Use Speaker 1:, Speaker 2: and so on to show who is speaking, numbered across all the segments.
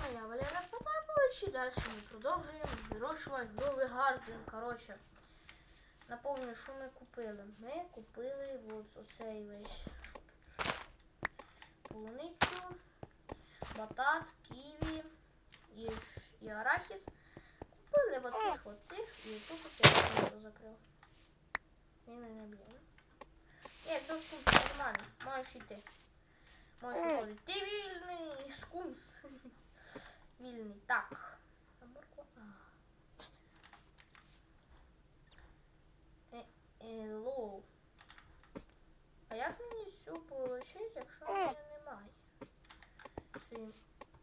Speaker 1: вами я, Валерій Потапович, і далі ми продовжуємо вирощувати новий гарден. Коротше, напомню, що ми купили. Ми купили от оцей весь полуницю, батат, ківі і, і арахіс. Купили от цих от цих і тут я закрив. Він мене б'є. Ні, скунс, нормально, можеш йти. Можеш виходити. Ти вільний, скунс. Вільний. Так. А морква? Е, е. А як мені цю получить, якщо мене немає?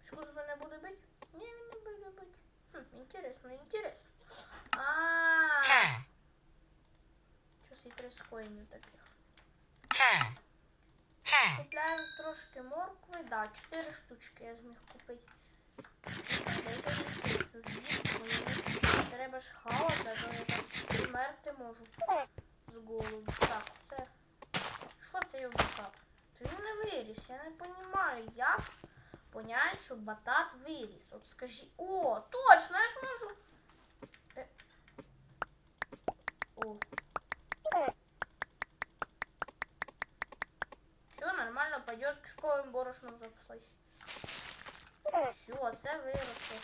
Speaker 1: Скунс мене буде бити? Ні, він не буде бити. Хм, інтересно, інтересно. А. Щось і три скоїнів таких. Купляємо трошки моркви, да, 4 штучки я зміг купити. Треба ж хавати, а то я так вмерти можу з голоду. Так, це. Що це я батат? Це він не виріс. Я не розумію, як понять, що батат виріс. От скажи. О, точно, я ж можу. Е. О. Все нормально, пойдет кишковым борошном запаслась. Все, це виросло.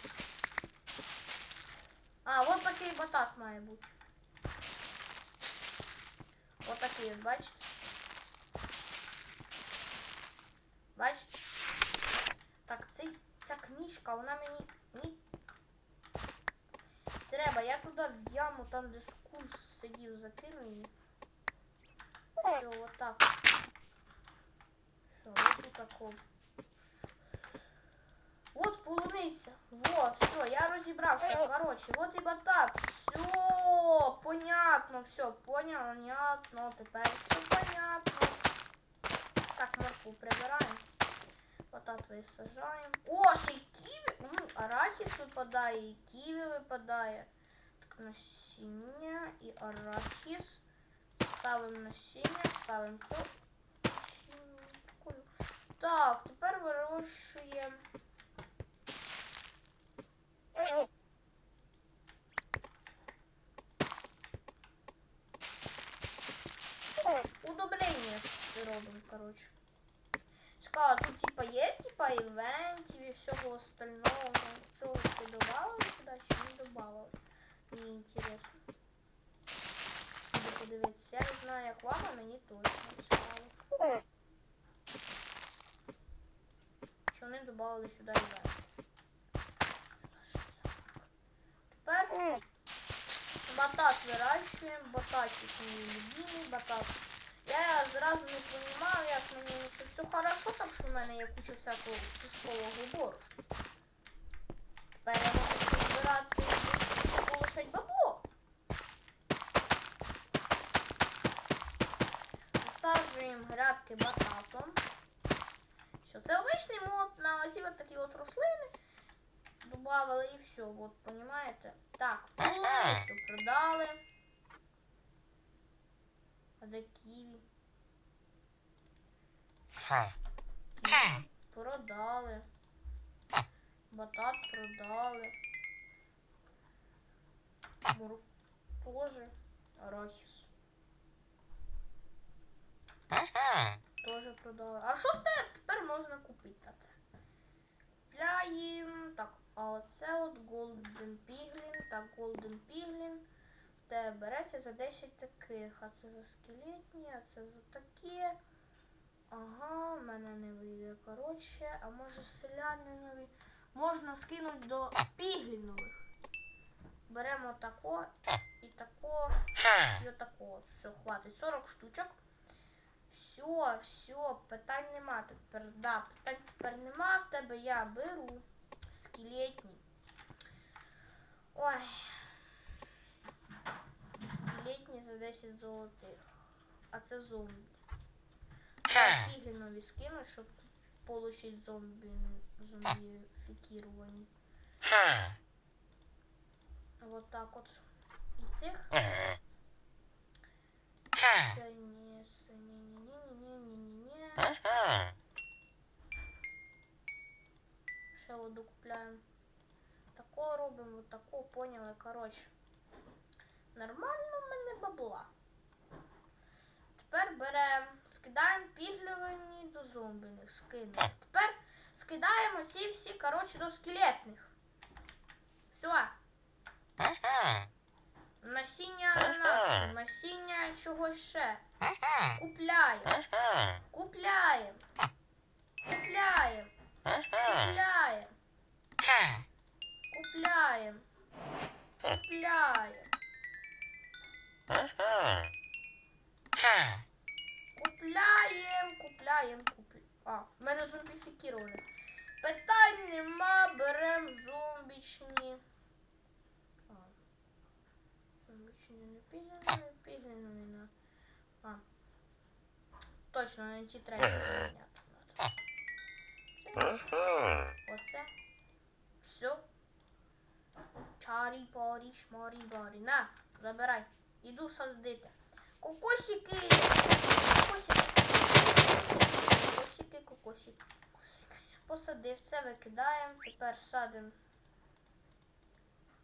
Speaker 1: А, вот такий батат має бути. От такий, от, бачите? Бачите? Так, цей, ця книжка, вона мені ні. Треба, я туди в яму, там де скунс сидів, закину її. Все, вот так. Все, тут такого. Вот полуниця. Вот, все, я розібрався. Короче, вот і батат. Все, понятно, все, понятно. Тепер все понятно. Так, морку прибираємо. Батат висажаємо. О, ще й ківі. М, арахіс випадає, і ківі випадає. Так, насіння і арахіс. Ставимо насіння, ставимо цю. Так, тепер вирощуємо. Удобрення робимо, коротше. Сказала, тут типа є, типа івентів і всього остального. Цього ти добавили сюди чи не добавили? Мені інтересно. Буду подивитися. Я не знаю, як вам, а мені точно цікаво. Чи вони додали сюди івент? Тепер батат вирощуємо, бататик мій любимий, батат. Я зразу не розумів, як мені це все хорошо, так що в мене є куча всякого піскового борошна. Тепер я можу збирати полишать бабло. Засаджуємо грядки бататом. Все, це обичний мод на ось такі от рослини. Добавили і все, от, понімаєте? Так, полуницю продали. А де ківі? Ківі продали. Батат продали. Морок тоже. Арахіс. Тоже продали. А що тебе тепер можна купити? Купляємо. Так, а оце от Golden Piglin. Так, Golden Piglin. Тебе береться за 10 таких. А це за скелетні, а це за такі. Ага, в мене не вийде. Коротше, а може селянинові. Можна скинути до піглінових. Беремо тако і тако. І отако. Все, хватить. 40 штучок. Все, все, питань нема тепер. Да, питань тепер нема. В тебе я беру скелетні. Ой. Скелетні за 10 золотих. А це зомбі. Я піглінові скину, щоб отримати зомбі зомбіфікіровані. Вот так от. І цих. Це ні, це ні, ні. Ще його докупляємо. Тако робимо, тако, поняли, коротше. Нормально в мене бабла. Тепер беремо, скидаємо піглювані до зомбіних, скинули. Тепер скидаємо ці всі, коротше, до скелетних. Все. Насіння ананасу, насіння чогось ще. Купляємо. Купляємо. Купляємо. Купляємо. Купляємо. Купляємо. Купляємо, купляємо, купляємо. А, в мене зомбіфікіроване. Зомбічні не пігляни, пігляни не на. А. Точно, на ті треки. Це. Оце. Все. Чарі, парі, шмарі, барі. На, забирай. Іду садити. Кокосики. Кокосики. Кокосики, кокосики. Посадив це, викидаємо. Тепер садимо.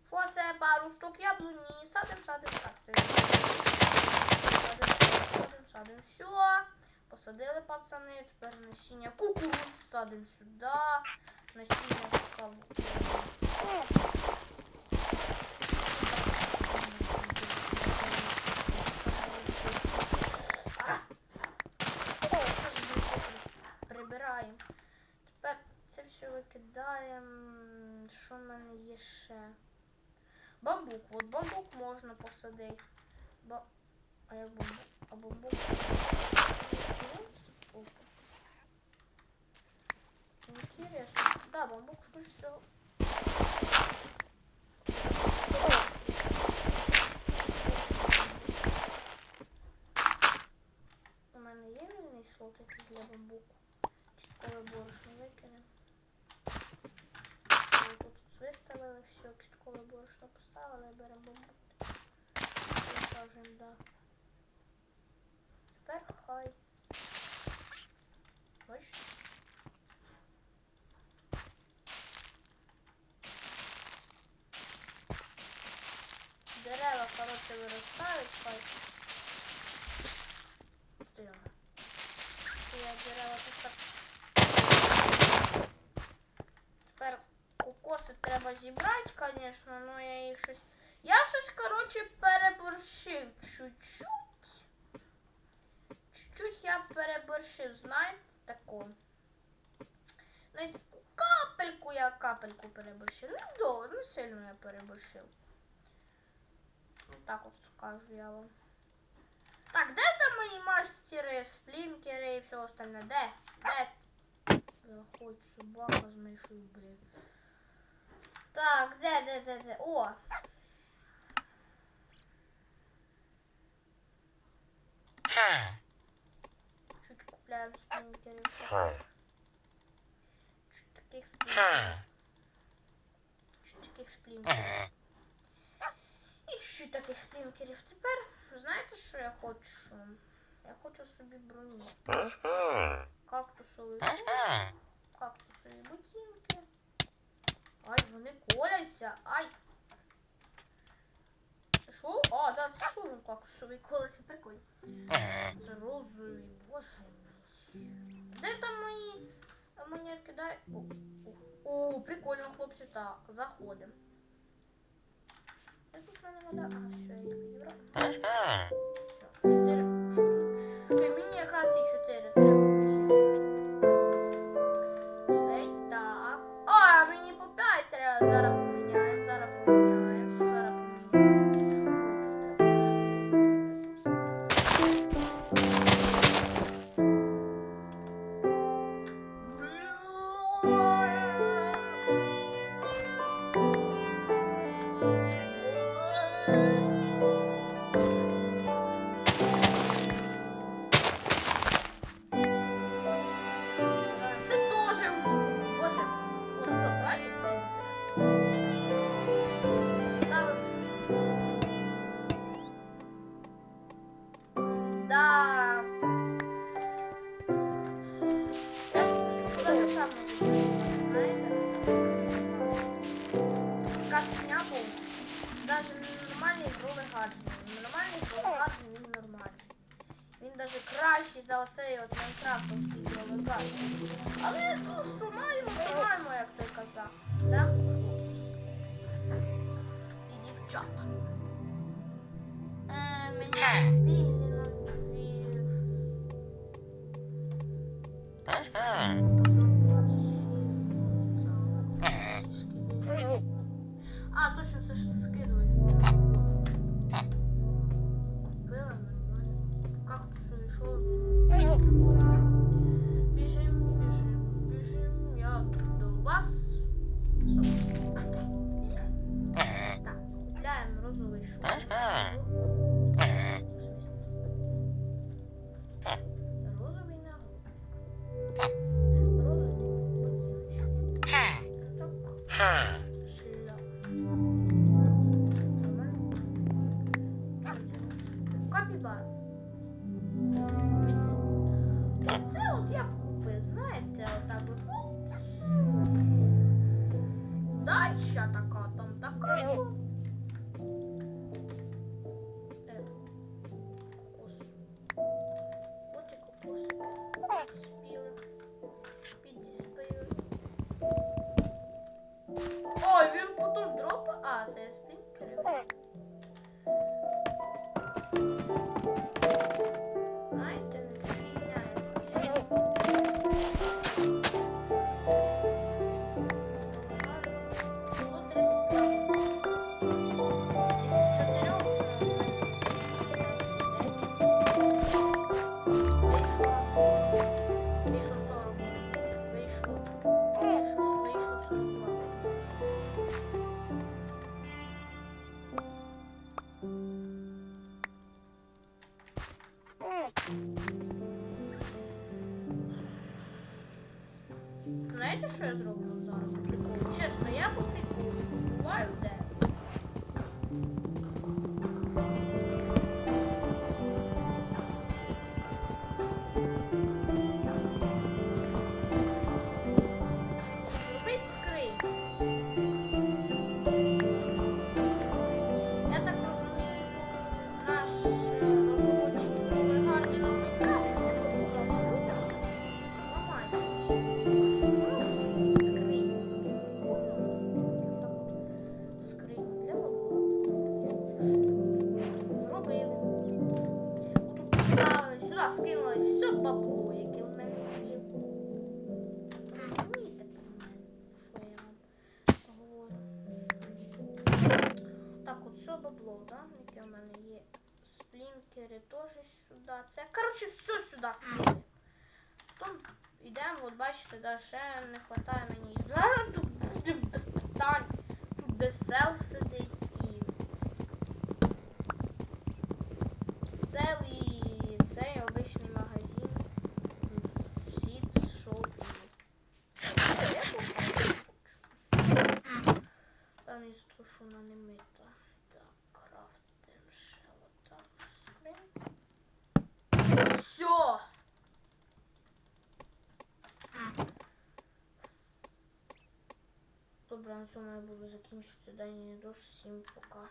Speaker 1: Що це пару штук яблуні. Садимо, так. Це садимо, садимо, садимо. Все. Посадили пацани. Тепер насіння кукуруз садимо сюди. Насіння каву. Прибираємо. Тепер це все викидаємо. Що в мене є ще? Бамбук. От бамбук можна посадити. Ба... А я бамбук? А бамбук. Опа. Интересно. Да, бамбук скоріше всього. У мене є вільний слот якийсь для бамбуку. Кісткове борошно викинемо. Ми Тут виставили все, кісткове борошно поставили, беремо бамбук. Висаджуємо, да. Тепер хай. Бачите? Дерева, коротше, виростають, Я дерева тут так. Тепер кокоси треба зібрати, звісно, ну я їх щось. Я щось, коротше, переборщив чуть-чуть. Чуть-чуть я переборщив, знаєте, таку. Навіть капельку я капельку переборщив. Ну, довго, не сильно я переборщив. Ну, так от скажу я вам. Так, де там мої мастери, сплінкери і все остальне? Де? Де? Заходь, собака з мишою, блін. Так, де, де, де, де? О! Чуть купляємо сплінкерів. Чуть таких сплінкерів. Чуть таких сплінкерів. І чуть таких сплінкерів. Тепер, знаєте, що я хочу? Я хочу собі броню. Кактусові. Кактусові ботинки. Ай, вони коляться. Ай. Це що? А, да, це що він кактусовий колеться, прикольно. Це розовий, боже мій. Де там мої амонірки? Дай. О, о, о, прикольно, хлопці, так, заходимо. Я тут в навіть кращий за оцей от майнкрафтовський делегат. Але ну що маємо, то маємо, як той казав. Да, хлопці? І дівчата. Е, мені Знаєте, що я зроблю зараз? Бабло, да, яке в мене є. Сплінкери теж сюди. Це, коротше, все сюди скинули. Потім йдемо, от бачите, да, ще не вистачає мені. Зараз тут буде без питань. Тут де сел сидить і. Сел і цей обичний магазин. Всі шоп Там є то, що вона не. Так, крафтим ще отак. Скрин. Все! Добре, на цьому я буду закінчити дані До всім пока.